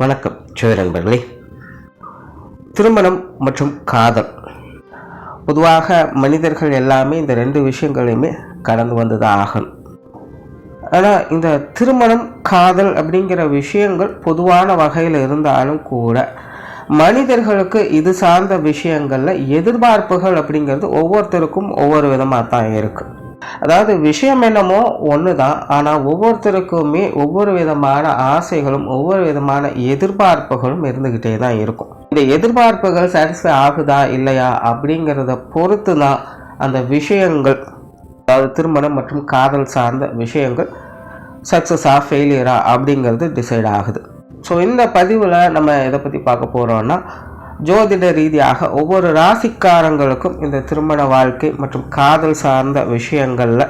வணக்கம் ஜோதி நண்பர்களே. திருமணம் மற்றும் காதல். பொதுவாக மனிதர்கள் எல்லாமே இந்த ரெண்டு விஷயங்களையுமே கடந்து வந்ததாக ஆகணும். ஆனால் இந்த திருமணம் காதல் அப்படிங்கிற விஷயங்கள் பொதுவான வகையில் இருந்தாலும் கூட மனிதர்களுக்கு இது சார்ந்த விஷயங்களில் எதிர்பார்ப்புகள் அப்படிங்கிறது ஒவ்வொருத்தருக்கும் ஒவ்வொரு விதமாக தான் இருக்குது அதாவது விஷயம் என்னமோ ஒன்று தான் ஆனால் ஒவ்வொருத்தருக்குமே ஒவ்வொரு விதமான ஆசைகளும் ஒவ்வொரு விதமான எதிர்பார்ப்புகளும் இருந்துக்கிட்டே தான் இருக்கும். இந்த எதிர்பார்ப்புகள் சாட்டிஸ்ஃபை ஆகுதா இல்லையா அப்படிங்கிறத பொறுத்து தான் அந்த விஷயங்கள் அதாவது திருமணம் மற்றும் காதல் சார்ந்த விஷயங்கள் சக்ஸஸா ஃபெயிலியரா அப்படிங்கிறது டிசைட் ஆகுது. ஸோ இந்த பதிவில் நம்ம எதை பற்றி பார்க்க போகிறோன்னா ஜோதிட ரீதியாக ஒவ்வொரு ராசிக்காரங்களுக்கும் இந்த திருமண வாழ்க்கை மற்றும் காதல் சார்ந்த விஷயங்களில்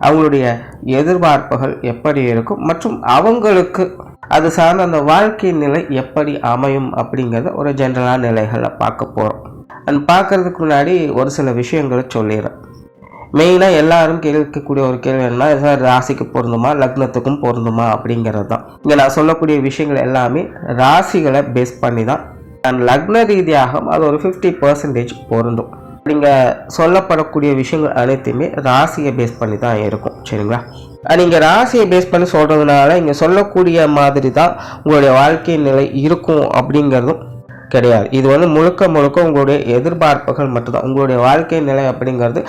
அவங்களுடைய எதிர்பார்ப்புகள் எப்படி இருக்கும் மற்றும் அவங்களுக்கு அது சார்ந்த அந்த வாழ்க்கை நிலை எப்படி அமையும் அப்படிங்கிறத ஒரு ஜென்ரலான நிலைகளில் பார்க்க போகிறோம் அண்ட் பார்க்கறதுக்கு முன்னாடி ஒரு சில விஷயங்களை சொல்லிடுறேன். மெயினாக எல்லாரும் கேட்கக்கூடிய ஒரு கேள்வி என்ன சார் ராசிக்கு பொருந்துமா லக்னத்துக்கும் பொருந்துமா அப்படிங்கிறது தான் இங்கே நான் சொல்லக்கூடிய விஷயங்கள் எல்லாமே ராசிகளை பேஸ் பண்ணி தான் அண்ட் லக்ன ரீதியாகவும் அது ஒரு ஃபிஃப்டி பர்சன்டேஜ் பொருந்தும். நீங்கள் சொல்லப்படக்கூடிய விஷயங்கள் அனைத்துமே ராசியை பேஸ் பண்ணி தான் இருக்கும். சரிங்களா? நீங்கள் ராசியை பேஸ் பண்ணி சொல்கிறதுனால இங்கே சொல்லக்கூடிய மாதிரி தான் உங்களுடைய வாழ்க்கை நிலை இருக்கும் அப்படிங்கிறதும் கிடையாது. இது வந்து முழுக்க முழுக்க உங்களுடைய எதிர்பார்ப்புகள் மட்டும்தான். உங்களுடைய வாழ்க்கை நிலை அப்படிங்கிறது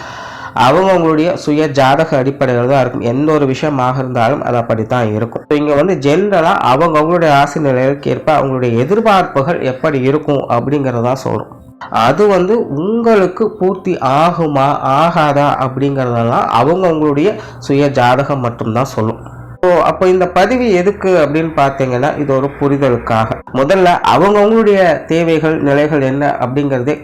அவங்க அவங்களுடைய சுய ஜாதக அடிப்படையில் தான் இருக்கும். எந்த ஒரு விஷயமாக இருந்தாலும் அது அப்படித்தான் இருக்கும். இங்கே வந்து ஜென்ரலாக அவங்க அவங்களுடைய ஆசை நிலைக்கு ஏற்ப அவங்களுடைய எதிர்பார்ப்புகள் எப்படி இருக்கும் அப்படிங்கிறதான் சொல்கிறோம் அது வந்து உங்களுக்கு பூர்த்தி ஆகுமா ஆகாதா அப்படிங்கிறதெல்லாம் அவங்க அவங்களுடைய சுய ஜாதகம் மட்டும்தான் சொல்லும். ஸோ அப்போ இந்த பதிவு எதுக்கு அப்படின்னு பார்த்தீங்கன்னா இது ஒரு புரிதலுக்காக. முதல்ல அவங்கவுங்களுடைய தேவைகள் நிலைகள் என்ன அப்படிங்கிறதே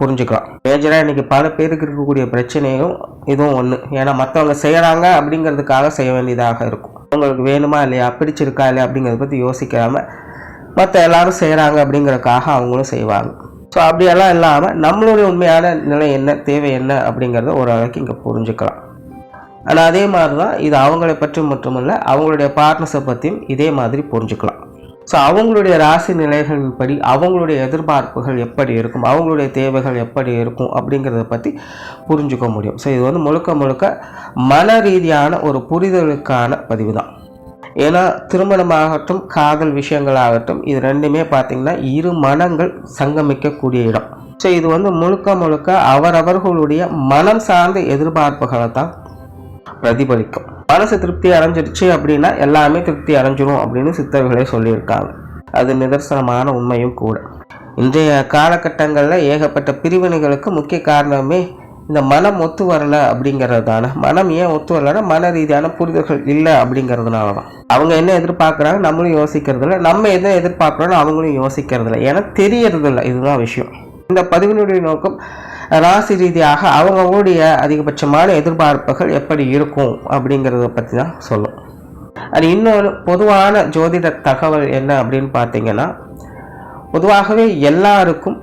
புரிஞ்சுக்கலாம். மேஜராக இன்றைக்கி பல பேருக்கு இருக்கக்கூடிய பிரச்சனையும் இதுவும் ஒன்று ஏன்னா மற்றவங்க செய்கிறாங்க அப்படிங்கிறதுக்காக செய்ய வேண்டியதாக இருக்கும். அவங்களுக்கு வேணுமா இல்லையா? பிடிச்சிருக்கா இல்லையா? அப்படிங்கிறத பற்றி யோசிக்காமல் மற்ற எல்லாரும் செய்கிறாங்க அப்படிங்கிறதுக்காக அவங்களும் செய்வாங்க. ஸோ அப்படியெல்லாம் இல்லாமல் நம்மளுடைய உண்மையான நிலை என்ன? தேவை என்ன? அப்படிங்கிறத ஓரளவுக்கு இங்கே புரிஞ்சுக்கலாம். ஆனால் அதே மாதிரி தான் இது அவங்களை பற்றி மட்டுமல்ல அவங்களுடைய பார்ட்னர்ஸை பற்றியும் இதே மாதிரி புரிஞ்சுக்கலாம். ஸோ அவங்களுடைய ராசி நிலைகளின்படி அவங்களுடைய எதிர்பார்ப்புகள் எப்படி இருக்கும்? அவங்களுடைய தேவைகள் எப்படி இருக்கும்? அப்படிங்கிறத பற்றி புரிஞ்சுக்க முடியும். ஸோ இது வந்து முழுக்க முழுக்க மன ரீதியான ஒரு புரிதலுக்கான பதிவு தான். ஏன்னா திருமணமாகட்டும் காதல் விஷயங்களாகட்டும் இது ரெண்டுமே பார்த்திங்கன்னா இரு மனங்கள் சங்கமிக்கக்கூடிய இடம். ஸோ இது வந்து முழுக்க முழுக்க அவரவர்களுடைய மனம் சார்ந்த எதிர்பார்ப்புகளை தான் பிரதிபலிக்கும். மனசு திருப்தி அடைஞ்சிருச்சு அப்படின்னா எல்லாமே திருப்தி அடைஞ்சிரும் அப்படின்னு சித்தர்களே சொல்லியிருக்காங்க. அது நிதர்சனமான உண்மையும் கூட. இன்றைய காலகட்டங்களில் ஏகப்பட்ட பிரிவினைகளுக்கு முக்கிய காரணமே இந்த மனம் ஒத்து வரல அப்படிங்கிறது தானே மனம் ஏன் ஒத்து வரலன்னா மன ரீதியான புரிதல்கள் இல்லை அப்படிங்கிறதுனால தான் அவங்க என்ன எதிர்பார்க்குறாங்க நம்மளும் யோசிக்கிறதில்ல. நம்ம எதை எதிர்பார்க்குறோன்னு அவங்களும் யோசிக்கிறதில்ல. ஏன்னா தெரியறது இல்லை இதுதான் விஷயம். இந்த பதிவினுடைய நோக்கம் ராசி ரீதியாக அவங்கவுடைய அதிகபட்சமான எதிர்பார்ப்புகள் எப்படி இருக்கும் அப்படிங்கிறத பற்றி தான் சொல்லும் அது இன்னொரு பொதுவான ஜோதிட தகவல் என்ன அப்படின்னு பார்த்தீங்கன்னா பொதுவாகவே எல்லாருக்கும்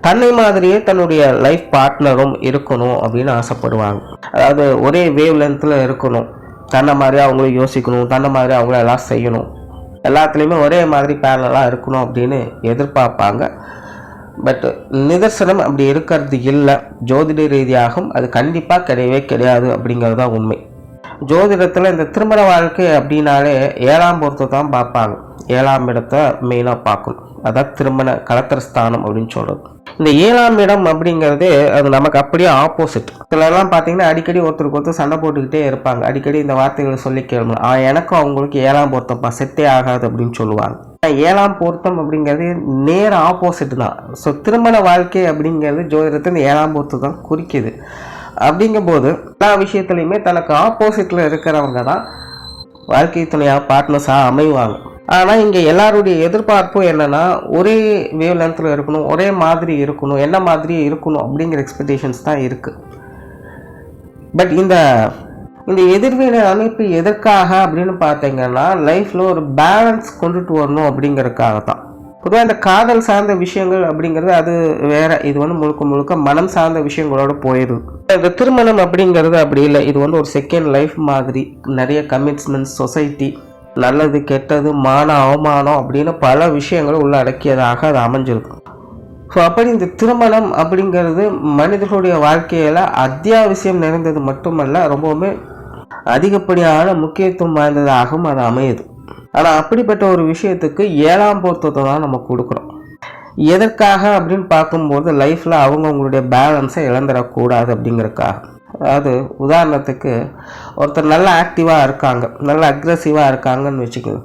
தன்னை மாதிரியே தன்னுடைய லைஃப் பார்ட்னரும் இருக்கணும் அப்படின்னு ஆசைப்படுவாங்க. அதாவது ஒரே வேவ் லென்த்தில் இருக்கணும். தன்னை மாதிரி அவங்களும் யோசிக்கணும். தன்னை மாதிரி அவங்கள எல்லாம் செய்யணும். எல்லாத்துலேயுமே ஒரே மாதிரி பேரலாக இருக்கணும் அப்படின்னு எதிர்பார்ப்பாங்க. பட் நிதர்சனம் அப்படி இருக்கிறது இல்லை. ஜோதிட ரீதியாகவும் அது கண்டிப்பாக கிடையவே கிடையாது அப்படிங்கிறது தான் உண்மை. ஜோதிடத்தில் இந்த திருமண வாழ்க்கை அப்படின்னாலே ஏழாம் பொருத்தை தான் பார்ப்பாங்க. ஏழாம் இடத்தை மெயினாக பார்க்கணும். அதான் திருமண கலத்திரஸ்தானம் அப்படின்னு சொல்கிறது இந்த ஏழாம் இடம் அப்படிங்கிறது அது நமக்கு அப்படியே ஆப்போசிட் சிலர்லாம் பார்த்தீங்கன்னா அடிக்கடி ஒருத்தருக்கு ஒருத்தர் சண்டை போட்டுக்கிட்டே இருப்பாங்க. அடிக்கடி இந்த வார்த்தைகளை சொல்லி கேளுங்க எனக்கும் அவங்களுக்கு ஏழாம் பொருத்தப்பா செட்டே ஆகாது அப்படின்னு சொல்லுவாங்க. ஏழாம் பொருத்தம் அப்படிங்கிறது நேர ஆப்போசிட் தான். ஸோ திருமண வாழ்க்கை அப்படிங்கிறது ஜோதிடத்தை இந்த ஏழாம் பொருத்தம் தான் குறிக்குது. அப்படிங்கும்போது எல்லா விஷயத்துலையுமே தனக்கு ஆப்போசிட்டில் இருக்கிறவங்க தான் வாழ்க்கை துணையாக பார்ட்னர்ஸாக அமைவாங்க. ஆனால் இங்கே எல்லாருடைய எதிர்பார்ப்பும் என்னென்னா ஒரே வேவ் லென்த்தில் இருக்கணும் ஒரே மாதிரி இருக்கணும் என்ன மாதிரி இருக்கணும் அப்படிங்கிற எக்ஸ்பெக்டேஷன்ஸ் தான் இருக்குது பட் இந்த இந்த எதிர்வினை அமைப்பு எதற்காக அப்படின்னு பார்த்தீங்கன்னா லைஃப்பில் ஒரு பேலன்ஸ் கொண்டுட்டு வரணும் அப்படிங்கிறதுக்காக தான் பொதுவாக இந்த காதல் சார்ந்த விஷயங்கள் அப்படிங்கிறது அது வேற இது வந்து முழுக்க முழுக்க மனம் சார்ந்த விஷயங்களோட போயிடுது. இந்த திருமணம் அப்படிங்கிறது அப்படி இல்லை. இது வந்து ஒரு செகண்ட் லைஃப் மாதிரி நிறைய கமிட்மெண்ட்ஸ் சொசைட்டி நல்லது கெட்டது மான அவமானம் அப்படின்னு பல விஷயங்கள் உள்ளடக்கியதாக அது அமைஞ்சிருக்கும் ஸோ அப்படி இந்த திருமணம் அப்படிங்கிறது மனிதர்களுடைய வாழ்க்கையில் அத்தியாவசியம் நிறைந்தது மட்டுமல்ல ரொம்பவுமே அதிகப்படியான முக்கியத்துவம் வாய்ந்ததாகவும் அது அமையுது. ஆனால் அப்படிப்பட்ட ஒரு விஷயத்துக்கு ஏழாம் பொருத்தத்தை தான் நம்ம கொடுக்குறோம் எதற்காக அப்படின்னு பார்க்கும்போது லைஃப்பில் அவங்கவுங்களுடைய பேலன்ஸை இழந்துடக்கூடாது அப்படிங்கிறதுக்காக. அதாவது உதாரணத்துக்கு ஒருத்தர் நல்ல ஆக்டிவாக இருக்காங்க நல்ல அக்ரெசிவாக இருக்காங்கன்னு வச்சுக்கோங்க.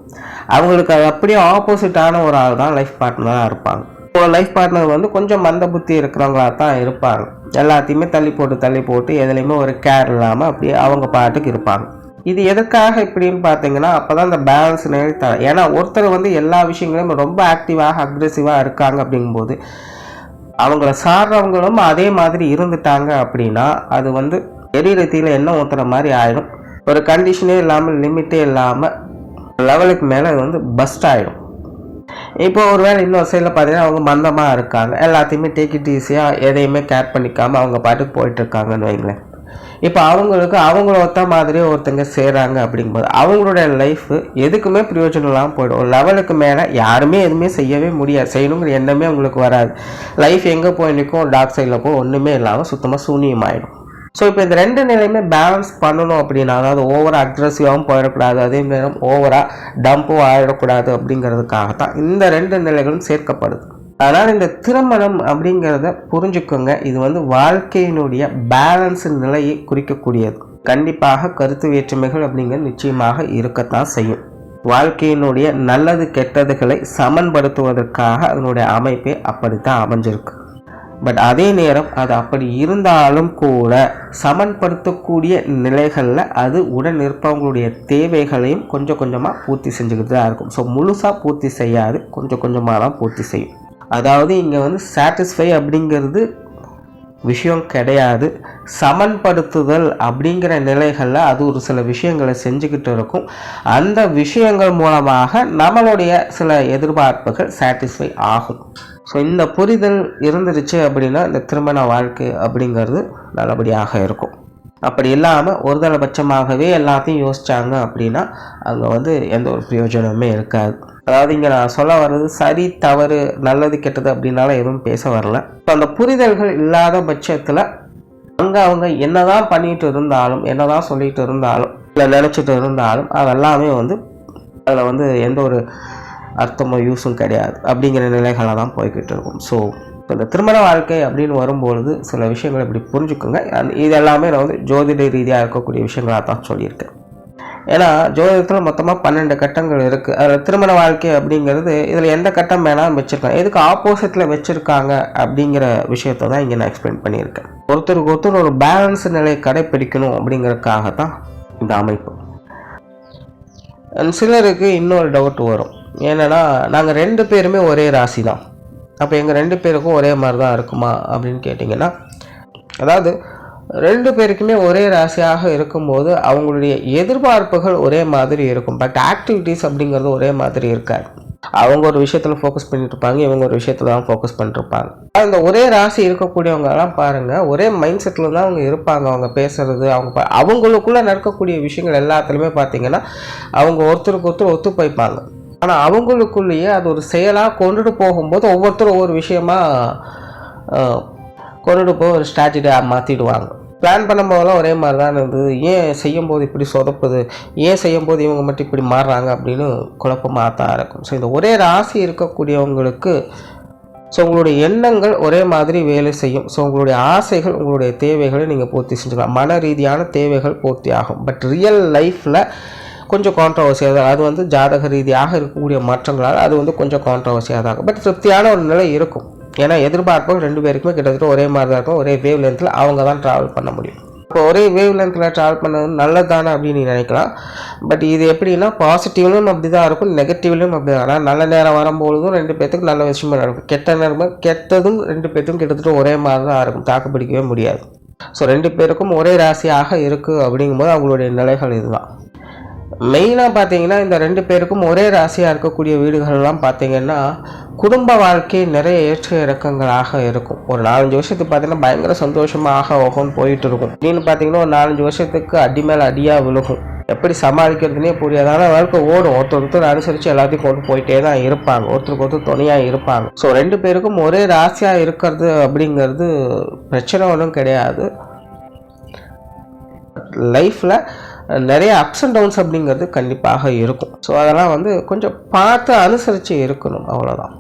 அவங்களுக்கு அது அப்படியே ஆப்போசிட்டான ஒரு ஆள் தான் லைஃப் பார்ட்னராக இருப்பாங்க லைஃப் பார்ட்னர் வந்து கொஞ்சம் மந்த புத்தி இருக்கிறவங்களா தான் இருப்பாங்க. எல்லாத்தையுமே தள்ளி போட்டு தள்ளி போட்டு எதுலேயுமே ஒரு கேர் இல்லாமல் அப்படியே அவங்க பாட்டுக்கு இருப்பாங்க. இது எதுக்காக இப்படின்னு பார்த்தீங்கன்னா அப்போ தான் இந்த பேலன்ஸ் நிலைத்த ஏன்னா ஒருத்தர் வந்து எல்லா விஷயங்களையும் ரொம்ப ஆக்டிவாக அக்ரெசிவாக இருக்காங்க அப்படிங்கும்போது அவங்கள சாடுறவங்களும் அதே மாதிரி இருந்துட்டாங்க அப்படின்னா அது வந்து எரிரத்தியில் என்ன ஊற்றுற மாதிரி ஆயிடும். ஒரு கண்டிஷனே இல்லாமல் லிமிட்டே இல்லாமல் லெவலுக்கு மேலே அது வந்து பஸ்ட் ஆகிடும் இப்போ ஒரு வேளை இன்னொரு சைடில் பார்த்தீங்கன்னா அவங்க மந்தமாக இருக்காங்க. எல்லாத்தையுமே டிக்கெட் ஈஸியாக எதையுமே கேர் பண்ணிக்காமல் அவங்க பாட்டுக்கு போயிட்டுருக்காங்கன்னு வைங்களேன். இப்போ அவங்களுக்கு அவங்கள ஒத்த மாதிரி ஒருத்தங்க செய்கிறாங்க அப்படிங்கும்போது அவங்களுடைய லைஃப் எதுக்குமே பிரயோஜனம் இல்லாமல் போயிடும். ஒரு லெவலுக்கு மேலே யாருமே எதுவுமே செய்யவே முடியாது. செய்யணுங்கிற எண்ணமே அவங்களுக்கு வராது. லைஃப் எங்கே போய் நிற்கும்? டாக் சைடில் போய் ஒன்றுமே இல்லாமல் சுத்தமாக சூனியமாயிடும். ஸோ இப்போ இந்த ரெண்டு நிலையுமே பேலன்ஸ் பண்ணணும் அப்படின்னா அதாவது ஓவராக அக்ரெசிவாகவும் போயிடக்கூடாது அதே நேரம் ஓவராக டம்பும் ஆயிடக்கூடாது அப்படிங்கிறதுக்காக தான் இந்த ரெண்டு நிலைகளும் சேர்க்கப்படுது. அதனால் இந்த திருமணம் அப்படிங்கிறத புரிஞ்சுக்கோங்க. இது வந்து வாழ்க்கையினுடைய பேலன்ஸ் நிலையை குறிக்கக்கூடியது. கண்டிப்பாக கருத்து வேற்றுமைகள் அப்படிங்கிறது நிச்சயமாக இருக்கத்தான் செய்யும். வாழ்க்கையினுடைய நல்லது கெட்டதுகளை சமன்படுத்துவதற்காக அதனுடைய அமைப்பே அப்படித்தான் அமைஞ்சிருக்கு. பட் அதே நேரம் அது அப்படி இருந்தாலும் கூட சமன்படுத்தக்கூடிய நிலைகளில் அது உடன் இருப்பவங்களுடைய தேவைகளையும் கொஞ்சம் கொஞ்சமாக பூர்த்தி செஞ்சுக்கிட்டு தான் இருக்கும். ஸோ முழுசாக பூர்த்தி செய்யாது கொஞ்சம் கொஞ்சமாக தான் பூர்த்தி செய்யும். அதாவது இங்கே வந்து சாட்டிஸ்ஃபை அப்படிங்கிறது விஷயம் கிடையாது. சமன்படுத்துதல் அப்படிங்கிற நிலைகளில் அது ஒரு சில விஷயங்களை செஞ்சுக்கிட்டு இருக்கும். அந்த விஷயங்கள் மூலமாக நம்மளுடைய சில எதிர்பார்ப்புகள் சாட்டிஸ்ஃபை ஆகும். ஸோ இந்த புரிதல் இருந்துருச்சு அப்படின்னா இந்த திருமண வாழ்க்கை அப்படிங்கிறது நல்லபடியாக இருக்கும். அப்படி இல்லாமல் ஒருதலைபட்சமாகவே எல்லாத்தையும் யோசித்தாங்க அப்படின்னா அங்கே வந்து எந்த ஒரு பிரயோஜனமே இருக்காது. அதாவது இங்கே நான் சொல்ல வர்றது சரி தவறு நல்லது கெட்டது அப்படின்னால எதுவும் பேச வரல. இப்போ அந்த புரிதல்கள் இல்லாத பட்சத்தில் அங்கே அவங்க என்ன தான் பண்ணிகிட்டு இருந்தாலும் என்னதான் சொல்லிகிட்டு இருந்தாலும் இல்லை நினச்சிட்டு இருந்தாலும் அதெல்லாமே வந்து அதில் வந்து எந்த ஒரு அர்த்தமும் யூஸும் கிடையாது. அப்படிங்கிற நிலைகளாக தான் போய்கிட்டு இருக்கும். ஸோ இப்போ இந்த திருமண வாழ்க்கை அப்படின்னு வரும்பொழுது சில விஷயங்களை இப்படி புரிஞ்சுக்கோங்க. இது எல்லாமே நான் வந்து ஜோதிட ரீதியாக இருக்கக்கூடிய விஷயங்களாக தான் சொல்லியிருக்கேன். ஏன்னா ஜோதிடத்தில் மொத்தமாக பன்னெண்டு கட்டங்கள் இருக்குது அதில் திருமண வாழ்க்கை அப்படிங்கிறது இதில் எந்த கட்டம் வேணாலும் வச்சுருக்காங்க எதுக்கு ஆப்போசிட்டில் வச்சுருக்காங்க அப்படிங்கிற விஷயத்த தான் இங்கே நான் எக்ஸ்பிளைன் பண்ணியிருக்கேன். ஒருத்தருக்கு ஒருத்தர் ஒரு பேலன்ஸ் நிலையை கடைப்பிடிக்கணும் அப்படிங்கிறதுக்காக தான் இந்த அமைப்பு. சிலருக்கு இன்னொரு டவுட் வரும். ஏன்னா நாங்கள் ரெண்டு பேருமே ஒரே ராசி தான் அப்போ எங்கள் ரெண்டு பேருக்கும் ஒரே மாதிரி தான் இருக்குமா அப்படின்னு கேட்டிங்கன்னா அதாவது ரெண்டு பேருக்குமே ஒரே ராசியாக இருக்கும்போது அவங்களுடைய எதிர்பார்ப்புகள் ஒரே மாதிரி இருக்கும். பட் ஆக்டிவிட்டீஸ் அப்படிங்கிறது ஒரே மாதிரி இருக்காது. அவங்க ஒரு விஷயத்தில் ஃபோக்கஸ் பண்ணிட்டு இருப்பாங்க இவங்க ஒரு விஷயத்தில் தான் ஃபோக்கஸ் பண்ணிருப்பாங்க அந்த ஒரே ராசி இருக்கக்கூடியவங்கலாம் பாருங்கள் ஒரே மைண்ட் செட்டில் தான் அவங்க இருப்பாங்க. அவங்க பேசுறது அவங்க அவங்களுக்குள்ளே நடக்கக்கூடிய விஷயங்கள் எல்லாத்துலேயுமே பார்த்தீங்கன்னா அவங்க ஒருத்தருக்கு ஒருத்தர் ஒத்து போய்ப்பாங்க ஆனால் அவங்களுக்குள்ளேயே அது ஒரு செயலாக கொண்டுட்டு போகும்போது ஒவ்வொருத்தரும் ஒவ்வொரு விஷயமா கொண்டுட்டு போய் ஒரு ஸ்ட்ராட்டஜியாக மாற்றிடுவாங்க பிளான் பண்ணும்போதெல்லாம் ஒரே மாதிரி தான் இருந்தது. ஏன் செய்யும்போது இப்படி சொதப்புது? ஏன் செய்யும்போது இவங்க மட்டும் இப்படி மாறுறாங்க அப்படின்னு குழப்பமாக தான் இருக்கும் ஸோ இந்த ஒரே ராசி இருக்கக்கூடியவங்களுக்கு ஸோ உங்களுடைய எண்ணங்கள் ஒரே மாதிரி வேலை செய்யும். ஸோ உங்களுடைய ஆசைகள் உங்களுடைய தேவைகளை நீங்கள் பூர்த்தி செஞ்சுக்கலாம். மன ரீதியான தேவைகள் பூர்த்தி ஆகும். பட் ரியல் லைஃப்பில் கொஞ்சம் கான்ட்ரவர்சியாக தான் அது வந்து ஜாதக ரீதியாக இருக்கக்கூடிய மாற்றங்களால் அது வந்து கொஞ்சம் கான்ட்ரவர்சியாக தான் இருக்கும். பட் திருப்தியான ஒரு நிலை இருக்கும். ஏன்னா எதிர்பார்ப்பும் ரெண்டு பேருக்குமே கிட்டத்தட்ட ஒரே மாதிரி தான் இருக்கும். ஒரே வேவ் லென்த்தில் அவங்க தான் ட்ராவல் பண்ண முடியும். இப்போ ஒரே வேவ் லென்த்தில் ட்ராவல் பண்ணது நல்லதானே அப்படின்னு நினைக்கலாம். பட் இது எப்படின்னா பாசிட்டிவ்லையும் அப்படி தான் இருக்கும் நெகட்டிவ்லையும் அப்படி தான் ஆனால் நல்ல நேரம் வரும்பொழுதும் ரெண்டு பேர்த்துக்கு நல்ல விஷயமா நடக்கும். கெட்ட நேரமும் கெட்டதும் ரெண்டு பேர்த்துக்கும் கிட்டத்தட்ட ஒரே மாதிரி தான் இருக்கும். தாக்கு பிடிக்கவே முடியாது. ஸோ ரெண்டு பேருக்கும் ஒரே ராசியாக இருக்குது அப்படிங்கும்போது அவங்களுடைய நிலைகள் இதுதான். மெயினாக பார்த்தீங்கன்னா இந்த ரெண்டு பேருக்கும் ஒரே ராசியாக இருக்கக்கூடிய வீடுகள்லாம் பார்த்தீங்கன்னா குடும்ப வாழ்க்கை நிறைய ஏற்ற இறக்கங்களாக இருக்கும். ஒரு நாலஞ்சு வருஷத்துக்கு பார்த்தீங்கன்னா பயங்கர சந்தோஷமாக ஓகோன்னு போயிட்டு இருக்கும். அப்படின்னு பார்த்தீங்கன்னா ஒரு நாலஞ்சு வருஷத்துக்கு அடி மேலே அடியாக விழுகும். எப்படி சமாளிக்கிறதுனே புரியாது. ஆனால் வாழ்க்கை ஓடும். ஒருத்தர் ஒருத்தர் அனுசரித்து எல்லாத்தையும் கொண்டு போயிட்டே தான் இருப்பாங்க. ஒருத்தருக்கு ஒருத்தர் துணையாக இருப்பாங்க. ஸோ ரெண்டு பேருக்கும் ஒரே ராசியாக இருக்கிறது அப்படிங்கிறது பிரச்சனை ஒன்றும் கிடையாது. லைஃப்பில் நிறைய அப்ஸ் அண்ட் டவுன்ஸ் அப்படிங்கிறது கண்டிப்பாக இருக்கும். ஸோ அதெல்லாம் வந்து கொஞ்சம் பார்த்து அனுசரித்து இருக்கணும். அவ்வளோதான்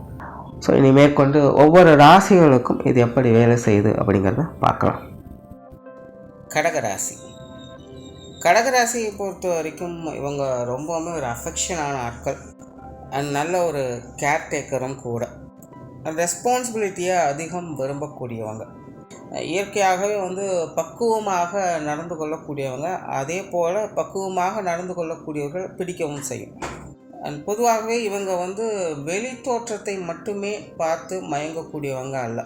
ஸோ இனி மேற்கொண்டு ஒவ்வொரு ராசிகளுக்கும் இது எப்படி வேலை செய்யுது அப்படிங்கிறத பார்க்கலாம். கடகராசி. கடகராசியை பொறுத்த வரைக்கும் இவங்க ரொம்பவுமே ஒரு அஃபெக்ஷனான ஆட்கள். அண்ட் நல்ல ஒரு கேர்டேக்கரும் கூட. ரெஸ்பான்சிபிலிட்டியை அதிகம் விரும்பக்கூடியவங்க. இயற்கையாகவே வந்து பக்குவமாக நடந்து கொள்ளக்கூடியவங்க அதே போல் பக்குவமாக நடந்து கொள்ளக்கூடியவர்கள் பிடிக்கவும் செய்யும். அண்ட் பொதுவாகவே இவங்க வந்து வெளி தோற்றத்தை மட்டுமே பார்த்து மயங்கக்கூடியவங்க அல்ல.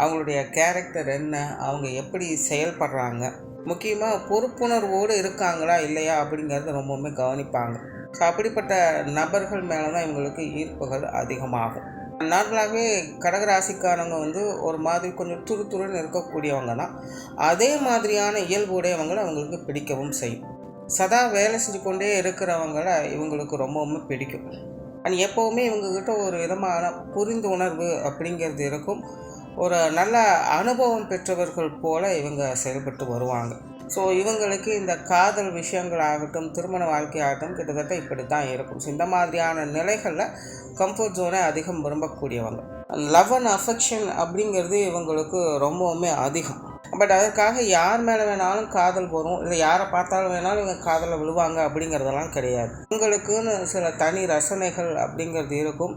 அவங்களுடைய கேரக்டர் என்ன அவங்க எப்படி செயல்படுறாங்க முக்கியமாக பொறுப்புணர்வோடு இருக்காங்களா இல்லையா அப்படிங்கிறத ரொம்பவுமே கவனிப்பாங்க. ஸோ அப்படிப்பட்ட நபர்கள் மேலே தான் இவங்களுக்கு ஈர்ப்புகள் அதிகமாகும். நார்மலாகவே கடகராசிக்காரங்க வந்து ஒரு மாதிரி கொஞ்சம் துரு துருன்னு இருக்கக்கூடியவங்க தான் அதே மாதிரியான இயல்பு உடையவங்களை அவங்களுக்கு பிடிக்கவும் செய்யும். சதா வேலை செஞ்சு கொண்டே இருக்கிறவங்கள இவங்களுக்கு ரொம்பவுமே பிடிக்கும். அண்ட் எப்போவுமே இவங்கக்கிட்ட ஒரு விதமான புரிந்து உணர்வு அப்படிங்கிறது இருக்கும். ஒரு நல்ல அனுபவம் பெற்றவர்கள் போல இவங்க செயல்பட்டு வருவாங்க. ஸோ இவங்களுக்கு இந்த காதல் விஷயங்கள் ஆகட்டும் திருமண வாழ்க்கையாகட்டும் கிட்டத்தட்ட இப்படி தான் இருக்கும். ஸோ இந்த மாதிரியான நிலைகளில் கம்ஃபர்ட் ஜோனை அதிகம் விரும்பக்கூடியவங்க. லவ் அண்ட் அஃபெக்ஷன் அப்படிங்கிறது இவங்களுக்கு ரொம்பவுமே அதிகம். பட் அதற்காக யார் மேலே வேணாலும் காதல் வரும் இல்லை யாரை பார்த்தாலும் வேணாலும் இவங்க காதலில் விழுவாங்க அப்படிங்கிறதெல்லாம் கிடையாது. உங்களுக்குன்னு சில தனி ரசனைகள் அப்படிங்கிறது இருக்கும்.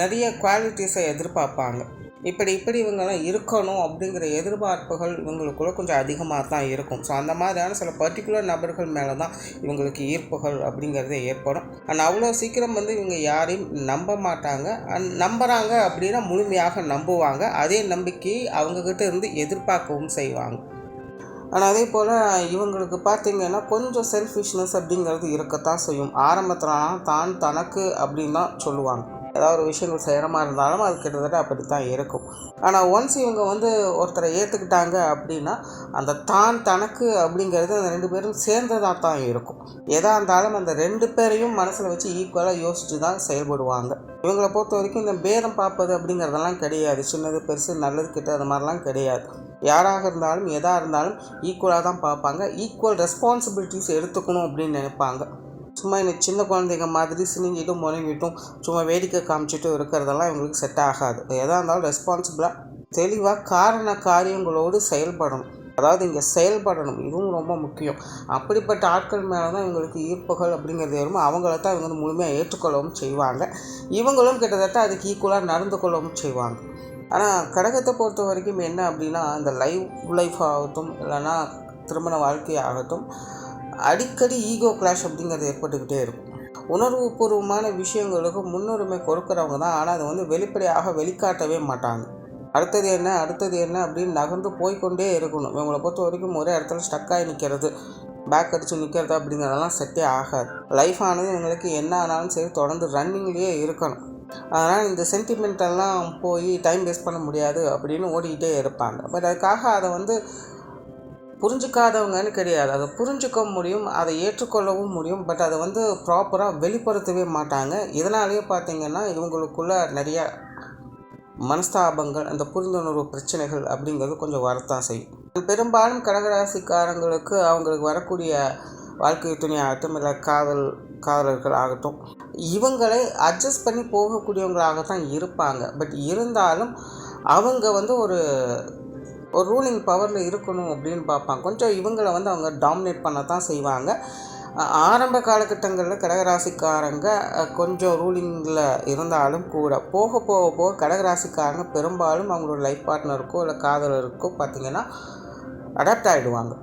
நிறைய குவாலிட்டிஸை எதிர்பார்ப்பாங்க. இப்படி இப்படி இவங்கெல்லாம் இருக்கணும் அப்படிங்கிற எதிர்பார்ப்புகள் இவங்களுக்குள்ள கொஞ்சம் அதிகமாக தான் இருக்கும். ஸோ அந்த மாதிரியான சில பர்டிகுலர் நபர்கள் மேலே தான் இவங்களுக்கு ஈர்ப்புகள் அப்படிங்கிறதே ஏற்படும். அண்ட் அவ்வளோ சீக்கிரம் வந்து இவங்க யாரையும் நம்ப மாட்டாங்க. அண்ட் நம்புகிறாங்க அப்படின்னா முழுமையாக நம்புவாங்க. அதே நம்பிக்கையை அவங்கக்கிட்ட இருந்து எதிர்பார்க்கவும் செய்வாங்க. ஆனால் அதே போல் இவங்களுக்கு பார்த்திங்கன்னா கொஞ்சம் செல்ஃபிஷ்னஸ் அப்படிங்கிறது இருக்கத்தான் செய்யும். ஆரம்பத்தில் தான் தனக்கு அப்படின்னு தான் சொல்லுவாங்க. ஏதாவது ஒரு விஷயங்கள் செய்கிற மாதிரி இருந்தாலும் அது கிட்டத்தட்ட அப்படி தான் இருக்கும். ஆனால் ஒன்ஸ் இவங்க வந்து ஒருத்தரை ஏற்றுக்கிட்டாங்க அப்படின்னா அந்த தான் தனக்கு அப்படிங்கிறது அந்த ரெண்டு பேரும் சேர்ந்ததாக தான் இருக்கும். எதாக இருந்தாலும் அந்த ரெண்டு பேரையும் மனசில் வச்சு ஈக்குவலாக யோசித்து தான் செயல்படுவாங்க. இவங்களை பொறுத்த வரைக்கும் இந்த பேதம் பார்ப்பது அப்படிங்கிறதெல்லாம் கிடையாது. சின்னது பெருசு நல்லது கிட்ட அது மாதிரிலாம் கிடையாது. யாராக இருந்தாலும் எதாக இருந்தாலும் ஈக்குவலாக தான் பார்ப்பாங்க. ஈக்குவல் ரெஸ்பான்சிபிலிட்டிஸ் எடுத்துக்கணும் அப்படின்னு நினைப்பாங்க. சும்மா எனக்கு சின்ன குழந்தைங்க மாதிரி சினிங்கிட்டும் முறங்கிட்டும் சும்மா வேடிக்கை காமிச்சிட்டும் இருக்கிறதெல்லாம் இவங்களுக்கு செட் ஆகாது. எதாக இருந்தாலும் ரெஸ்பான்சிபிளாக தெளிவாக காரண காரியங்களோடு செயல்படணும். அதாவது இங்கே செயல்படணும். இதுவும் ரொம்ப முக்கியம். அப்படிப்பட்ட ஆட்கள் மேலே தான் இவங்களுக்கு ஈர்ப்புகள் அப்படிங்கிறது வரும் அவங்கள தான் இவங்க வந்து முழுமையாக ஏற்றுக்கொள்ளவும் செய்வாங்க. இவங்களும் கிட்டத்தட்ட அதுக்கு ஈக்குவலாக நடந்து கொள்ளவும் செய்வாங்க. ஆனால் கடகத்தை பொறுத்த வரைக்கும் என்ன அப்படின்னா இந்த லைவ் லைஃப் ஆகட்டும் இல்லைன்னா திருமண வாழ்க்கை ஆகட்டும் அடிக்கடி ஈகோ கிளாஷ் அப்படிங்கிறது ஏற்பட்டுக்கிட்டே இருக்கும். உணர்வுபூர்வமான விஷயங்களுக்கு முன்னுரிமை கொடுக்குறவங்க தான். ஆனால் அதை வந்து வெளிப்படையாக வெளிக்காட்டவே மாட்டாங்க. அடுத்தது என்ன அடுத்தது என்ன அப்படின்னு நகர்ந்து போய்கொண்டே இருக்கணும். இவங்களை பொறுத்த வரைக்கும் ஒரே இடத்துல ஸ்டக்காகி நிற்கிறது பேக் அடித்து நிற்கிறது அப்படிங்கிறதெல்லாம் செட்டே ஆகாது. லைஃப் ஆனது இவங்களுக்கு என்ன ஆனாலும் சரி தொடர்ந்து ரன்னிங்லேயே இருக்கணும். அதனால் இந்த சென்டிமெண்டெல்லாம் போய் டைம் வேஸ்ட் பண்ண முடியாது அப்படின்னு ஓடிக்கிட்டே இருப்பாங்க. பட் அதுக்காக அதை வந்து புரிஞ்சுக்காதவங்கன்னு கிடையாது. அதை புரிஞ்சுக்க முடியும் அதை ஏற்றுக்கொள்ளவும் முடியும். பட் அதை வந்து ப்ராப்பராக வெளிப்படுத்தவே மாட்டாங்க. இதனாலேயே பார்த்திங்கன்னா இவங்களுக்குள்ள நிறைய மனஸ்தாபங்கள் அந்த புரிந்துணர்வு பிரச்சனைகள் அப்படிங்கிறது கொஞ்சம் வரத்தான் செய்யும். பெரும்பாலும் கடகராசிக்காரங்களுக்கு அவங்களுக்கு வரக்கூடிய வாழ்க்கை துணி ஆகட்டும் இல்லை காதல் காதலர்கள் ஆகட்டும் இவங்களை அட்ஜஸ்ட் பண்ணி போகக்கூடியவங்களாகத்தான் இருப்பாங்க. பட் இருந்தாலும் அவங்க வந்து ஒரு ஒரு ரூலிங் பவரில் இருக்கணும் அப்படின்னு பார்ப்பாங்க. கொஞ்சம் இவங்களை வந்து அவங்க டாமினேட் பண்ண தான் செய்வாங்க ஆரம்ப காலகட்டங்களில் கடகராசிக்காரங்க கொஞ்சம் ரூலிங்கில் இருந்தாலும் கூட போக போக போக கடகராசிக்காரங்க பெரும்பாலும் அவங்களோட லைஃப் பார்ட்னருக்கோ இல்லை காதலருக்கோ பார்த்திங்கன்னா அடாப்ட் ஆகிடுவாங்க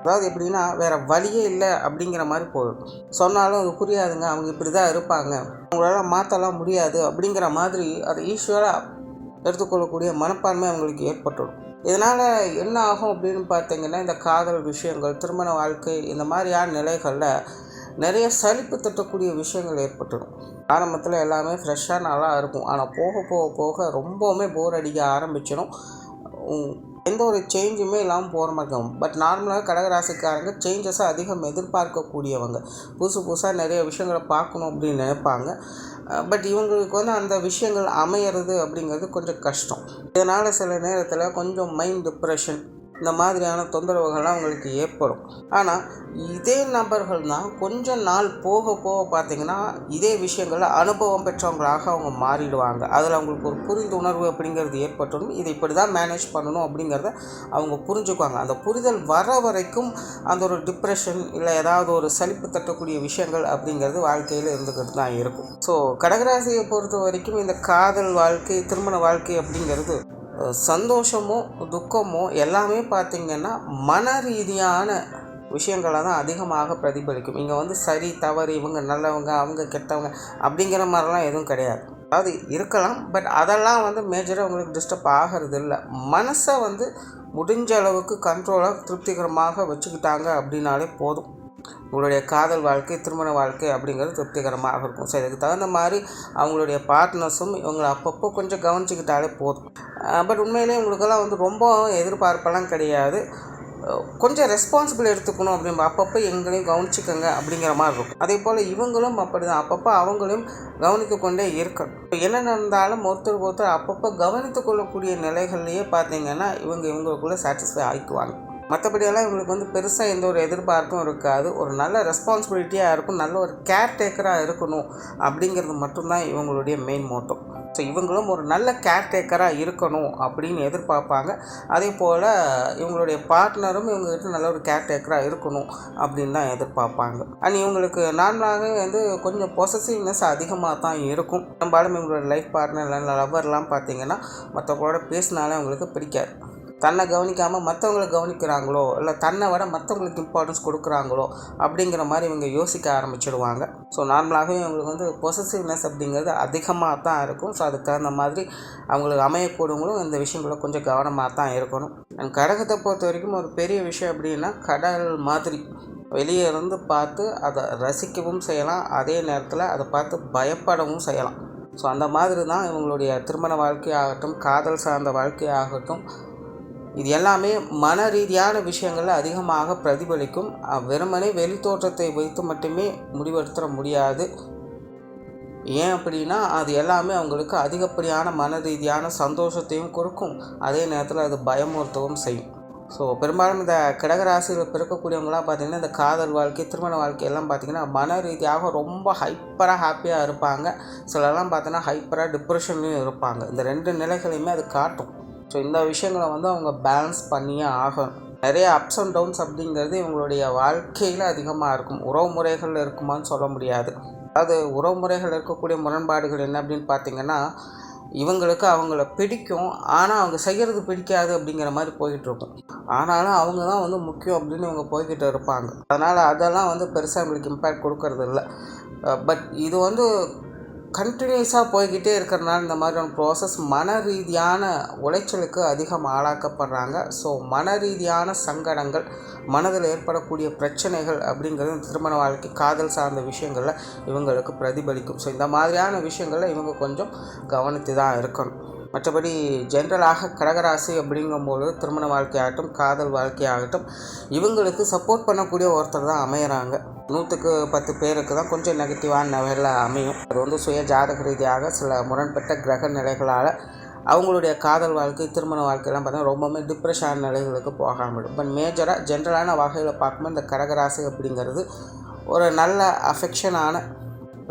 அதாவது எப்படின்னா வேறு வழியே இல்லை அப்படிங்கிற மாதிரி போயிடும். சொன்னாலும் அது புரியாதுங்க அவங்க இப்படி தான் இருப்பாங்க. அவங்களால மாற்றலாம் முடியாது அப்படிங்கிற மாதிரி அதை ஈஸ்வராக எடுத்துக்கொள்ளக்கூடிய மனப்பான்மை அவங்களுக்கு ஏற்பட்டுடும். இதனால் என்ன ஆகும் அப்படின்னு பார்த்தீங்கன்னா இந்த காதல் விஷயங்கள் திருமண வாழ்க்கை இந்த மாதிரியான நிலைகளில் நிறைய சலிப்பு தட்டக்கூடிய விஷயங்கள் ஏற்பட்டுடும். ஆரம்பத்தில் எல்லாமே ஃப்ரெஷ்ஷாக நல்லா இருக்கும். ஆனால் போக போக போக ரொம்பவுமே போர் அடிக்க ஆரம்பிச்சிடும். எந்த ஒரு சேஞ்சுமே இல்லாமல் போகிற மாதிரி இருக்கும். பட் நார்மலாக கடகராசிக்காரங்க சேஞ்சஸை அதிகம் எதிர்பார்க்கக்கூடியவங்க. புதுசு புதுசாக நிறைய விஷயங்களை பார்க்கணும் அப்படின்னு நினைப்பாங்க. பட் இவங்களுக்கு வந்து அந்த விஷயங்கள் அமையிறது அப்படிங்கிறது கொஞ்சம் கஷ்டம். இதனால் சில நேரத்தில் கொஞ்சம் மைண்ட் டிப்ரெஷன் இந்த மாதிரியான தொந்தரவுகள்லாம் அவங்களுக்கு ஏற்படும். ஆனால் இதே நபர்கள் தான் கொஞ்சம் நாள் போக போக பார்த்திங்கன்னா இதே விஷயங்களில் அனுபவம் பெற்றவங்களாக அவங்க மாறிடுவாங்க. அதில் அவங்களுக்கு ஒரு புரிந்துணர்வு அப்படிங்கிறது ஏற்பட்டும் இதை இப்படி தான் மேனேஜ் பண்ணணும் அப்படிங்கிறத அவங்க புரிஞ்சுக்குவாங்க. அந்த புரிதல் வர வரைக்கும் அந்த ஒரு டிப்ரெஷன் இல்லை ஏதாவது ஒரு சலிப்பு தட்டக்கூடிய விஷயங்கள் அப்படிங்கிறது வாழ்க்கையில் இருந்துக்கிட்டு தான் இருக்கும். ஸோ கடகராசியை பொறுத்த வரைக்கும் இந்த காதல் வாழ்க்கை திருமண வாழ்க்கை அப்படிங்கிறது சந்தோஷமோ துக்கமோ எல்லாமே பார்த்திங்கன்னா மன ரீதியான விஷயங்களை தான் அதிகமாக பிரதிபலிக்கும். இங்கே வந்து சரி தவறு இவங்க நல்லவங்க அவங்க கெட்டவங்க அப்படிங்கிற மாதிரிலாம் எதுவும் கிடையாது. அதாவது இருக்கலாம் பட் அதெல்லாம் வந்து மேஜராக உங்களுக்கு டிஸ்டர்ப் ஆகிறது இல்லை. மனசை வந்து முடிஞ்ச அளவுக்கு கண்ட்ரோலாக திருப்திகரமாக வச்சுக்கிட்டாங்க அப்படின்னாலே போதும். உங்களுடைய காதல் வாழ்க்கை திருமண வாழ்க்கை அப்படிங்கிறது திருப்திகரமாக இருக்கும். ஸோ இதுக்கு தகுந்த மாதிரி அவங்களுடைய பார்ட்னர்ஸும் இவங்களை அப்பப்போ கொஞ்சம் கவனிச்சிக்கிட்டாலே போதும். பட் உண்மையிலேயே உங்களுக்கெல்லாம் வந்து ரொம்ப எதிர்பார்ப்பெல்லாம் கிடையாது. கொஞ்சம் ரெஸ்பான்சிபிள் எடுத்துக்கணும் அப்படின்னு அப்பப்போ எங்களையும் கவனிச்சிக்கோங்க அப்படிங்கிற மாதிரி இருக்கும். அதே போல் இவங்களும் அப்படி தான் அப்பப்போ அவங்களையும் கவனித்து கொண்டே இருக்கணும். என்ன நடந்தாலும் ஒருத்தர் ஒருத்தர் அப்பப்போ கவனித்து கொள்ளக்கூடிய நிலைகள்லையே பார்த்தீங்கன்னா இவங்க இவங்களுக்குள்ளே சாட்டிஸ்ஃபை ஆகிக்குவாங்க மற்றபடியெல்லாம் இவங்களுக்கு வந்து பெருசாக எந்த ஒரு எதிர்பார்ப்பும் இருக்காது. ஒரு நல்ல ரெஸ்பான்சிபிலிட்டியாக இருக்கும். நல்ல ஒரு கேர் டேக்கராக இருக்கணும் அப்படிங்கிறது மட்டும்தான் இவங்களுடைய மெயின் மோட்டோ ஸோ இவங்களும் ஒரு நல்ல கேர் டேக்கராக இருக்கணும் அப்படின்னு எதிர்பார்ப்பாங்க. அதே போல் இவங்களுடைய பார்ட்னரும் இவங்ககிட்ட நல்ல ஒரு கேர் டேக்கராக இருக்கணும் அப்படின்னு தான் எதிர்பார்ப்பாங்க. அண்ட் இவங்களுக்கு நார்மலாகவே வந்து கொஞ்சம் பொசசிவ்னஸ் அதிகமாக தான் இருக்கும். நம்மளாலும் இவங்களோட லைஃப் பார்ட்னர் லவ்வர்லாம் பார்த்தீங்கன்னா மற்றவங்களோட பேசினாலே அவங்களுக்கு பிடிக்காது. தன்னை கவனிக்காமல் மற்றவங்களை கவனிக்கிறாங்களோ இல்லை தன்னை விட மற்றவங்களுக்கு இம்பார்ட்டன்ஸ் கொடுக்குறாங்களோ அப்படிங்கிற மாதிரி இவங்க யோசிக்க ஆரம்பிச்சிடுவாங்க. ஸோ நார்மலாகவே இவங்களுக்கு வந்து பொசசிவ்னஸ் அப்படிங்கிறது அதிகமாக தான் இருக்கும். ஸோ அதுக்கு தகுந்த மாதிரி அவங்களுக்கு அமையக்கூடியவங்களும் இந்த விஷயங்களை கொஞ்சம் கவனமாக தான் இருக்கணும். அண்ட் கடகத்தை பொறுத்த வரைக்கும் ஒரு பெரிய விஷயம் அப்படின்னா கடல் மாதிரி. வெளியே இருந்து பார்த்து அதை ரசிக்கவும் செய்யலாம். அதே நேரத்தில் அதை பார்த்து பயப்படவும் செய்யலாம். ஸோ அந்த மாதிரி தான் இவங்களுடைய திருமண வாழ்க்கையாகட்டும் காதல் சார்ந்த வாழ்க்கையாகட்டும் இது எல்லாமே மன ரீதியான விஷயங்கள் அதிகமாக பிரதிபலிக்கும். வெறுமனே வெளி தோற்றத்தை வைத்து மட்டுமே முடிவெடுத்துட முடியாது. ஏன் அப்படின்னா அது எல்லாமே அவங்களுக்கு அதிகப்படியான மன ரீதியான சந்தோஷத்தையும் கொடுக்கும். அதே நேரத்தில் அது பயமுறுத்தவும் செய்யும். ஸோ பெரும்பாலும் இந்த கடகராசியில் பிறக்கக்கூடியவங்களாம் பார்த்திங்கன்னா இந்த காதல் வாழ்க்கை திருமண வாழ்க்கை எல்லாம் பார்த்திங்கன்னா மன ரீதியாக ரொம்ப ஹைப்பராக ஹாப்பியாக இருப்பாங்க. சிலர்லாம் பார்த்தீங்கன்னா ஹைப்பராக டிப்ரெஷன்லையும் இருப்பாங்க. இந்த ரெண்டு நிலைகளையுமே அது காட்டும். ஸோ இந்த விஷயங்களை வந்து அவங்க பேலன்ஸ் பண்ணியே ஆகணும். நிறைய அப்ஸ் அண்ட் டவுன்ஸ் அப்படிங்கிறது இவங்களுடைய வாழ்க்கையில் அதிகமாக இருக்கும். உறவு முறைகள் இருக்குமான்னு சொல்ல முடியாது. அதாவது உறவு முறைகள் இருக்கக்கூடிய முரண்பாடுகள் என்ன அப்படின்னு பார்த்தீங்கன்னா இவங்களுக்கு அவங்கள பிடிக்கும். ஆனால் அவங்க செய்கிறது பிடிக்காது அப்படிங்கிற மாதிரி போய்கிட்டு ஆனாலும் அவங்க தான் வந்து முக்கியம் அப்படின்னு இவங்க போய்கிட்டு இருப்பாங்க. அதனால் அதெல்லாம் வந்து பெருசாக அவங்களுக்கு இம்பேக்ட் கொடுக்கறது இல்லை பட் இது வந்து கண்டினியூஸாக போய்கிட்டே இருக்கிறனால இந்த மாதிரியான ப்ராசஸ் மன ரீதியான உளைச்சலுக்கு அதிகம் ஆளாக்கப்படுறாங்க. ஸோ மன ரீதியான சங்கடங்கள் மனதில் ஏற்படக்கூடிய பிரச்சனைகள் அப்படிங்கிறது திருமண வாழ்க்கை காதல் சார்ந்த விஷயங்களில் இவங்களுக்கு பிரதிபலிக்கும். ஸோ இந்த மாதிரியான விஷயங்களில் இவங்க கொஞ்சம் கவனித்து தான் இருக்கணும். மற்றபடி ஜென்ரலாக கடகராசி அப்படிங்கும்போது திருமண வாழ்க்கையாகட்டும் காதல் வாழ்க்கையாகட்டும் இவங்களுக்கு சப்போர்ட் பண்ணக்கூடிய ஒருத்தர் தான் அமையிறாங்க. நூற்றுக்கு பத்து பேருக்கு தான் கொஞ்சம் நெகட்டிவான நிலையில் அமையும். அது வந்து சுய ஜாதக ரீதியாக சில முரண்பட்ட கிரக நிலைகளால் அவங்களுடைய காதல் வாழ்க்கை திருமண வாழ்க்கையெல்லாம் பார்த்தா ரொம்பவுமே டிப்ரெஷன் நிலைகளுக்கு போகாமல் பட் மேஜராக ஜென்ரலான வகையில் பார்க்கும்போது இந்த கடகராசி அப்படிங்கிறது ஒரு நல்ல அஃபெக்ஷனான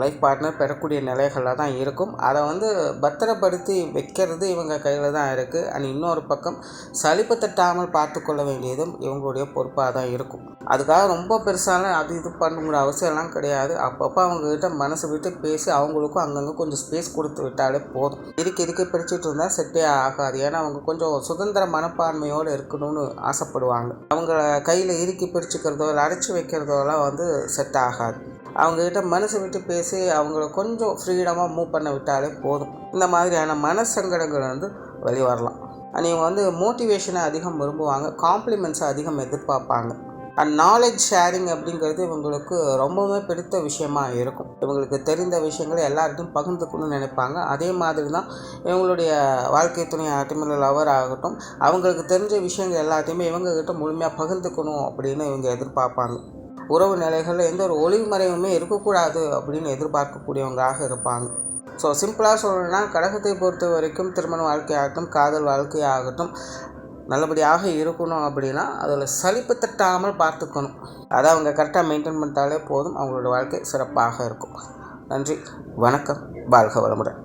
லைஃப் பார்ட்னர் பெறக்கூடிய நிலைகளில் தான் இருக்கும். அதை வந்து பத்திரப்படுத்தி வைக்கிறது இவங்க கையில் தான் இருக்குது அண்ட் இன்னொரு பக்கம் சலிப்பு தட்டாமல் பார்த்து கொள்ள வேண்டியதும் இவங்களுடைய பொறுப்பாக தான் இருக்கும். அதுக்காக ரொம்ப பெருசாலாம் அது இது பண்ணுங்கிற அவசியம்லாம் கிடையாது. அப்பப்போ அவங்கக்கிட்ட மனசு விட்டு பேசி அவங்களுக்கும் அங்கங்கே கொஞ்சம் ஸ்பேஸ் கொடுத்து விட்டாலே போதும். இதுக்கு இதுக்கு பிடிச்சிட்டு இருந்தால் செட்டே ஆகாது. ஏன்னா அவங்க கொஞ்சம் சுதந்திர மனப்பான்மையோடு இருக்கணும்னு ஆசைப்படுவாங்க. அவங்கள கையில் இறுக்கி பிடிச்சிக்கிறதோ இல்லை அரைச்சி வைக்கிறதோலாம் வந்து செட் ஆகாது. அவங்கக்கிட்ட மனசை விட்டு பேசி அவங்கள கொஞ்சம் ஃப்ரீடமாக மூவ் பண்ண விட்டாலே போதும். இந்த மாதிரியான மனசங்கடங்கள் வந்து வெளிவரலாம். இவங்க வந்து மோட்டிவேஷனை அதிகம் விரும்புவாங்க காம்ப்ளிமெண்ட்ஸை அதிகம் எதிர்பார்ப்பாங்க. அண்ட் நாலேஜ் ஷேரிங் அப்படிங்கிறது இவங்களுக்கு ரொம்பவுமே பிடித்த விஷயமா இருக்கும். இவங்களுக்கு தெரிந்த விஷயங்களை எல்லார்ட்டையும் பகிர்ந்துக்கணும்னு நினைப்பாங்க. அதே மாதிரி தான் இவங்களுடைய வாழ்க்கை துணை ஆகட்டும் இல்லை லவர் ஆகட்டும் அவங்களுக்கு தெரிஞ்ச விஷயங்கள் எல்லாத்தையுமே இவங்ககிட்ட முழுமையாக பகிர்ந்துக்கணும் அப்படின்னு இவங்க எதிர்பார்ப்பாங்க. உறவு நிலைகளில் எந்த ஒரு ஒளிமறைவுமே இருக்கக்கூடாது அப்படின்னு எதிர்பார்க்கக்கூடியவங்களாக இருப்பாங்க. ஸோ சிம்பிளாக சொல்லணும்னா கடகத்தை பொறுத்த வரைக்கும் திருமண வாழ்க்கையாகட்டும் காதல் வாழ்க்கையாகட்டும் நல்லபடியாக இருக்கணும் அப்படின்னா அதில் சலிப்பு தட்டாமல் பார்த்துக்கணும். அதை அவங்க கரெக்டாக மெயின்டைன் பண்ணிட்டாலே போதும் அவங்களோட வாழ்க்கை சிறப்பாக இருக்கும். நன்றி வணக்கம் வாழ்க வளமுடன்.